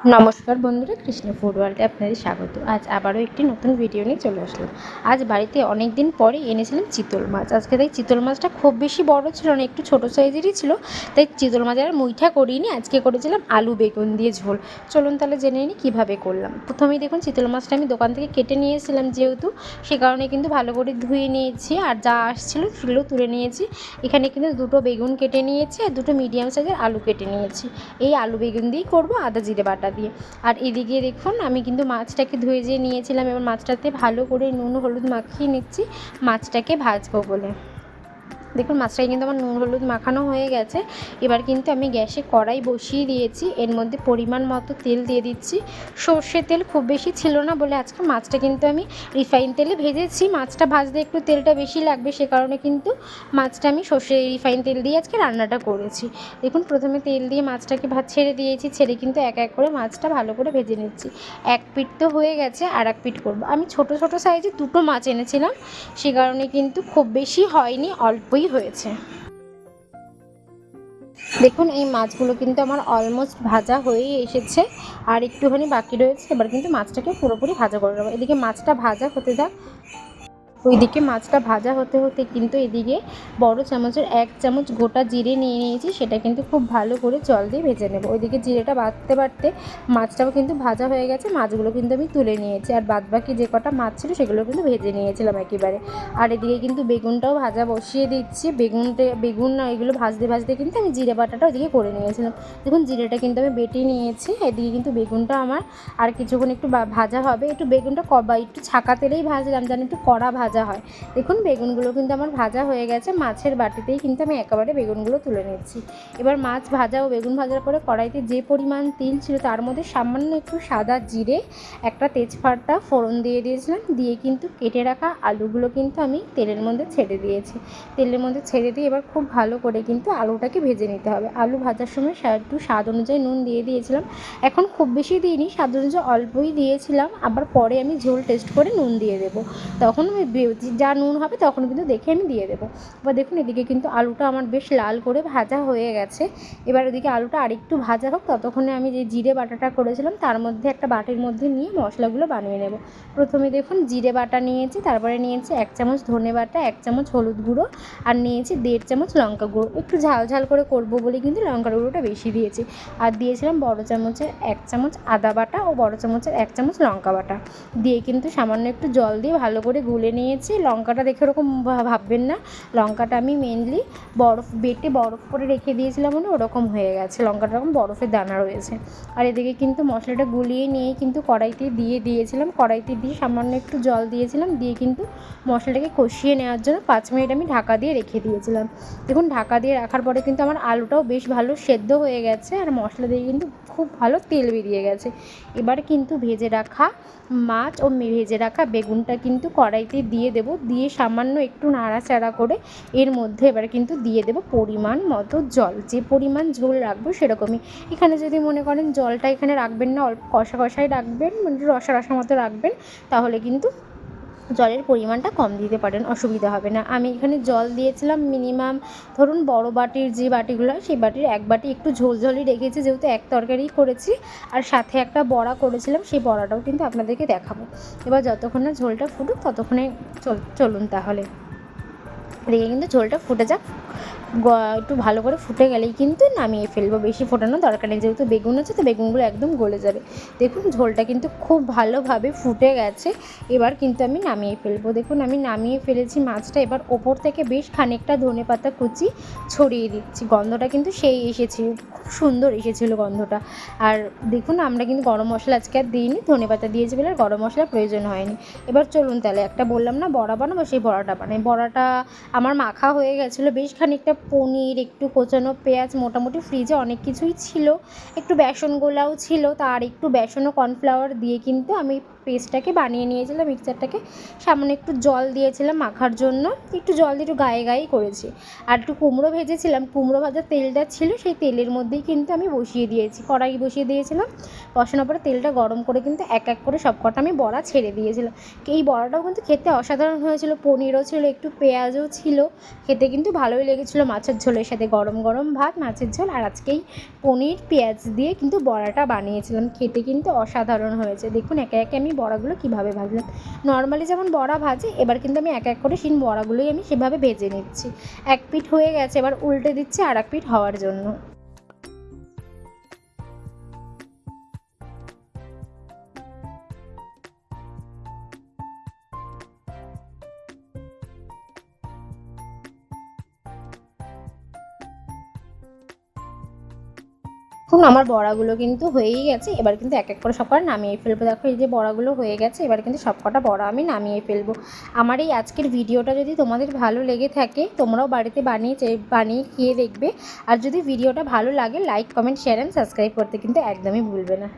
নমস্কার বন্ধুরা, কৃষ্ণ ফুড ওয়ার্ল্ডে আপনাদের স্বাগত। আজ আবারও একটি নতুন ভিডিও নিয়ে চলে আসলাম। আজ বাড়িতে অনেক দিন পরে এনেছিলাম চিতল মাছ। আজকে তাই চিতল মাছটা খুব বেশি বড় ছিল না, একটু ছোটো সাইজেরই ছিল। তাই চিতল মাছের আর মুইঠা করিনি, আজকে করেছিলাম আলু বেগুন দিয়ে ঝোল। চলুন তাহলে জেনে নিই কীভাবে করলাম। প্রথমেই দেখুন, চিতল মাছটা আমি দোকান থেকে কেটে নিয়েছিলাম যেহেতু, সে কারণে কিন্তু ভালো করে ধুয়ে নিয়েছি আর যা আসছিল সেগুলো তুলে নিয়েছি। এখানে কিন্তু দুটো বেগুন কেটে নিয়েছি আর দুটো মিডিয়াম সাইজের আলু কেটে নিয়েছি। এই আলু বেগুন দিয়েই করব, আদা, জিরে বাটা দিয়ে। আর এদিকে দেখুন, আমি কিন্তু মাছটাকে ধুয়ে যেয়ে নিয়েছিলাম, এবার মাছটাতে ভালো করে নুন হলুদ মাখিয়ে নিচ্ছি, মাছটাকে ভাজবো বলে। দেখুন মাছটাকে কিন্তু আমার নুন, হলুদ মাখানো হয়ে গেছে। এবার কিন্তু আমি গ্যাসে কড়াই বসিয়ে দিয়েছি। এর মধ্যে পরিমাণ মতো তেল দিয়ে দিচ্ছি। সর্ষে তেল খুব বেশি ছিল না বলে আজকে মাছটা কিন্তু আমি রিফাইন তেলে ভেজেছি। মাছটা ভাজতে একটু তেলটা বেশি লাগবে, সে কারণে কিন্তু মাছটা আমি সর্ষে রিফাইন তেল দিয়ে আজকে রান্নাটা করেছি। দেখুন, প্রথমে তেল দিয়ে মাছটাকে ভাত ছেড়ে দিয়েছি। ছেড়ে কিন্তু এক এক করে মাছটা ভালো করে ভেজে নিচ্ছি। এক পিঠ তো হয়ে গেছে, আর এক পিঠ করব। আমি ছোট ছোট সাইজে দুটো মাছ এনেছিলাম। সে কারণে কিন্তু খুব বেশি হয়নি, অল্পই হয়েছে? দেখুন, এই মাছগুলো কিন্তু আমার অলমোস্ট ভাজা হয়েই এসেছে। আর একটুখানি বাকি রয়েছে, এবার কিন্তু মাছটাকে পুরোপুরি ভাজা করে নেব। এদিকে মাছটা ভাজা হতে থাক ওইদিকে মাছটা ভাজা হতে হতে কিন্তু এদিকে বড় চামচের এক চামচ গোটা জিরে নিয়ে নিয়েছি, সেটা কিন্তু খুব ভালো করে জল দিয়ে ভেজে নেব। ওইদিকে জিরেটা বাটতে বাড়তে মাছটাও কিন্তু ভাজা হয়ে গেছে, মাছগুলো কিন্তু আমি তুলে নিয়েছি। আর বাদ বাকি যে কটা মাছ ছিল সেগুলো কিন্তু ভেজে নিয়েছিলাম একেবারে। আর এদিকে কিন্তু বেগুনটাও ভাজা বসিয়ে দিচ্ছি। বেগুনটা বেগুন না, এগুলো ভাজতে ভাজতে কিন্তু আমি জিরে বাটাটা ওইদিকে করে নিয়েছিলাম। দেখুন জিরেটা কিন্তু আমি বেটে নিয়েছি, এদিকে কিন্তু বেগুনটা আমার আর কিছুক্ষণ একটু ভাজা হবে। একটু বেগুনটা কবা, একটু ছাকা তেলেই ভাজলাম, যেন একটু কড়া ভাজা হয়। দেখুন, বেগুনগুলো কিন্তু আমার ভাজা হয়ে গেছে। মাছের বাটিতেই কিন্তু আমি একেবারে বেগুনগুলো তুলে নিচ্ছি। এবার মাছ ভাজা ও বেগুন ভাজার পরে কড়াইতে যে পরিমাণ তেল ছিল তার মধ্যে সামান্য একটু সাদা জিরে, একটা তেজপাতা, ফোড়ন দিয়ে দিয়েছিলাম। দিয়ে কিন্তু কেটে রাখা আলুগুলো কিন্তু আমি তেলের মধ্যে ছেড়ে দিয়েছি। তেলের মধ্যে ছেড়ে দিয়ে এবার খুব ভালো করে কিন্তু আলুটাকে ভেজে নিতে হবে। আলু ভাজার সময় একটু স্বাদ অনুযায়ী নুন দিয়ে দিয়েছিলাম। এখন খুব বেশি দিইনি, স্বাদ অনুযায়ী অল্পই দিয়েছিলাম। আবার পরে আমি ঝোল টেস্ট করে নুন দিয়ে দেবো। তখন আমি যা নুন হবে তখন কিন্তু দেখে আমি দিয়ে দেবো। এবার দেখুন, এদিকে কিন্তু আলুটা আমার বেশ লাল করে ভাজা হয়ে গেছে। এবার ওদিকে আলুটা আরেকটু ভাজা হোক, ততক্ষণে আমি যে জিরে বাটাটা করেছিলাম, তার মধ্যে একটা বাটির মধ্যে নিয়ে মশলাগুলো বানিয়ে নেব। প্রথমে দেখুন, জিরে বাটা নিয়েছি, তারপরে নিয়েছি এক চামচ ধনে বাটা, এক চামচ হলুদ গুঁড়ো, আর নিয়েছি দেড় চামচ লঙ্কা গুঁড়ো। একটু ঝাল ঝাল করে করব বলে কিন্তু লঙ্কার গুঁড়োটা বেশি দিয়েছি। আর দিয়েছিলাম বড় চামচের এক চামচ আদা বাটা ও বড় চামচের এক চামচ লঙ্কা বাটা। দিয়ে কিন্তু সামান্য একটু জল দিয়ে ভালো করে গুলে নিয়েছি লঙ্কাটা দেখে ওরকম ভাববেন না। লঙ্কাটা আমি মেনলি বরফ, বেটে বরফ করে রেখে দিয়েছিলাম মানে ওরকম হয়ে গেছে। লঙ্কাটা এরকম বরফের দানা রয়েছে। আর এদিকে কিন্তু মশলাটা গুলিয়ে নিয়ে কিন্তু কড়াইতে দিয়ে দিয়েছিলাম। কড়াইতে দিয়ে সামান্য একটু জল দিয়েছিলাম। দিয়ে কিন্তু মশলাটাকে কষিয়ে নেওয়ার জন্য পাঁচ মিনিট আমি ঢাকা দিয়ে রেখে দিয়েছিলাম। দেখুন, ঢাকা দিয়ে রাখার পরে কিন্তু আমার আলুটাও বেশ ভালো সেদ্ধ হয়ে গেছে। আর মশলা দিয়ে কিন্তু খুব ভালো তেল বেরিয়ে গেছে। এবার কিন্তু ভেজে রাখা মাছ ও ভেজে রাখা বেগুনটা কিন্তু কড়াইতে দিয়ে দেবো। দিয়ে সামান্য একটু নাড়াচাড়া করে এর মধ্যে এবার কিন্তু দিয়ে দেবো পরিমাণ মতো জল। যে পরিমাণ ঝোল রাখব সেরকমই। এখানে যদি মনে করেন জলটা এখানে রাখবেন না, অল্প কষা কষাই রাখবেন মানে রসা রসা মতো রাখবেন, তাহলে কিন্তু জলের পরিমাণটা কম দিতে পারেন, অসুবিধা হবে না। আমি এখানে জল দিয়েছিলাম মিনিমাম ধরুন বড় বাটির যে বাটিগুলো সেই বাটির এক বাটি একটু ঝোল ঝোলই রেখেছি, যেহেতু এক তরকারি করেছি আর সাথে একটা বড়া করেছিলাম, সেই বড়াটাও কিন্তু আপনাদেরকে দেখাবো। এবার যতক্ষণ না ঝোলটা ফুটুক, ততক্ষণে চলুন তাহলে। দেখে কিন্তু ঝোলটা ফুটে যাক। একটু ভালো করে ফুটে গেলেই কিন্তু নামিয়ে ফেলব। বেশি ফোটানোর দরকার নেই। যেহেতু বেগুন আছে, তো বেগুনগুলো একদম গলে যাবে। দেখুন, ঝোলটা কিন্তু খুব ভালোভাবে ফুটে গেছে। এবার কিন্তু আমি নামিয়ে ফেলব। দেখুন, আমি নামিয়ে ফেলেছি মাছটা। এবার ওপর থেকে বেশ খানিকটা ধনে পাতা কুচি ছড়িয়ে দিচ্ছি। গন্ধটা কিন্তু সেই এসেছে। খুব সুন্দর এসেছিল গন্ধটা। আর দেখুন, আমরা কিন্তু গরম মশলা আজকে আর দিইনি। ধনে পাতা দিয়েছি বলে আর গরম মশলার প্রয়োজন হয়নি। এবার চলুন তাহলে একটা বললাম না, বড়া বানাবো, সেই বড়াটা বানাই। বড়াটা আমার মাখা হয়ে গেছিল। বেশ খানিকটা পনির, একটু কোচানো পেঁয়াজ, মোটামুটি ফ্রিজে অনেক কিছুই ছিল। একটু বেসন গোলাও ছিল, তার একটু বেসন ও কর্নফ্লাওয়ার দিয়ে কিন্তু আমি পেস্টটাকে বানিয়ে নিয়েছিলাম মিক্সারটাকে সামনে একটু জল দিয়েছিলাম মাখার জন্য, একটু জল দিয়ে একটু গায়ে গায়ে করেছি। আর একটু কুমড়ো ভেজেছিলাম, কুমড়ো ভাজার তেলটা ছিল, সেই তেলের মধ্যেই কিন্তু আমি বসিয়ে দিয়েছি, কড়াই বসিয়ে দিয়েছিলাম। বসানোর পরে তেলটা গরম করে কিন্তু এক এক করে সব কটা আমি বড়া ছেড়ে দিয়েছিলাম। এই বড়াটাও কিন্তু খেতে অসাধারণ হয়েছিল, পনিরও ছিল, একটু পেঁয়াজও ছিল, খেতে কিন্তু ভালোই লেগেছিলো মাছের ঝোলের সাথে গরম গরম ভাত, মাছের ঝোল আর আজকেই পনির, পেঁয়াজ দিয়ে কিন্তু বড়াটা বানিয়েছিলাম। খেতে কিন্তু অসাধারণ হয়েছে। দেখুন, একে একে আমি বড়াগুলো কীভাবে ভাজলাম। নর্মালি যেমন বড়া ভাজে, এবার কিন্তু আমি এক এক করে সেই বড়াগুলোই আমি সেভাবে ভেজে নিচ্ছি। এক পিঠ হয়ে গেছে, এবার উল্টে দিচ্ছি আর এক পিঠ হওয়ার জন্য। এখন আমার বড়াগুলো কিন্তু হয়েই গেছে। এবার কিন্তু এক এক করে সব কটা নামিয়ে ফেলব। দেখো, এই যে বড়াগুলো হয়ে গেছে, এবার কিন্তু সব কটা বড়া আমি নামিয়ে ফেলব। আমার এই আজকের ভিডিওটা যদি তোমাদের ভালো লেগে থাকে, তোমরাও বাড়িতে বানিয়ে বানিয়ে খেয়ে দেখবে। আর যদি ভিডিওটা ভালো লাগে like comment share and subscribe করতে কিন্তু একদমই ভুলবে না।